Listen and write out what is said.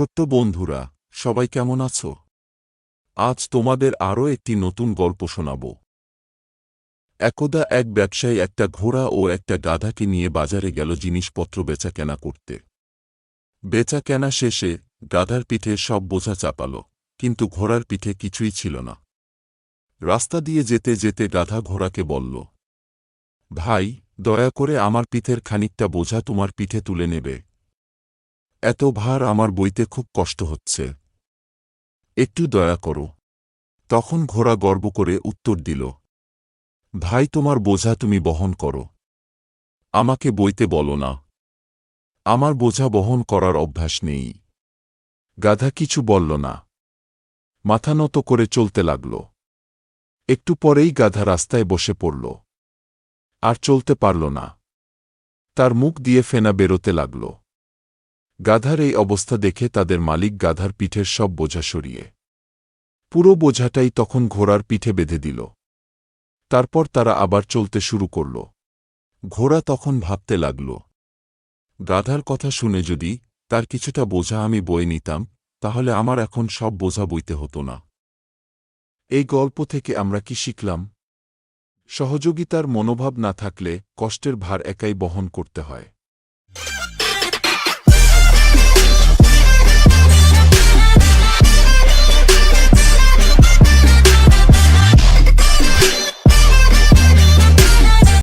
ছোট্ট বন্ধুরা, সবাই কেমন আছো? আজ তোমাদের আরও একটি নতুন গল্প শোনাব। একদা এক ব্যবসায়ী একটা ঘোড়া ও একটা গাধাকে নিয়ে বাজারে গেল জিনিসপত্র বেচাকেনা করতে। বেচাকেনা শেষে গাধার পিঠে সব বোঝা চাপাল, কিন্তু ঘোড়ার পিঠে কিছুই ছিল না। রাস্তা দিয়ে যেতে যেতে গাধা ঘোড়াকে বলল, ভাই, দয়া করে আমার পিঠের খানিকটা বোঝা তোমার পিঠে তুলে নেবে। এত ভার আমার বইতে খুব কষ্ট হচ্ছে। একটু দয়া করো। তখন ঘোড়া গর্ব করে উত্তর দিল, ভাই, তোমার বোঝা তুমি বহন করো। আমাকে বইতে বলো না। আমার বোঝা বহন করার অভ্যাস নেই। গাধা কিছু বলল না। মাথা নত করে চলতে লাগল। একটু পরেই গাধা রাস্তায় বসে পড়ল। আর চলতে পারল না। তার মুখ দিয়ে ফেনা বেরোতে লাগল। গাধার এই অবস্থা দেখে তাদের মালিক গাধার পিঠের সব বোঝা সরিয়ে। পুরো বোঝাটাই তখন ঘোড়ার পিঠে বেঁধে দিল। তারপর তারা আবার চলতে শুরু করল। ঘোড়া তখন ভাবতে লাগল, গাধার কথা শুনে যদি তার কিছুটা বোঝা আমি বয়ে নিতাম, তাহলে আমার এখন সব বোঝা বইতে হতো না। এই গল্প থেকে আমরা কি শিখলাম? সহযোগিতার মনোভাব না থাকলে কষ্টের ভার একাই বহন করতে হয়।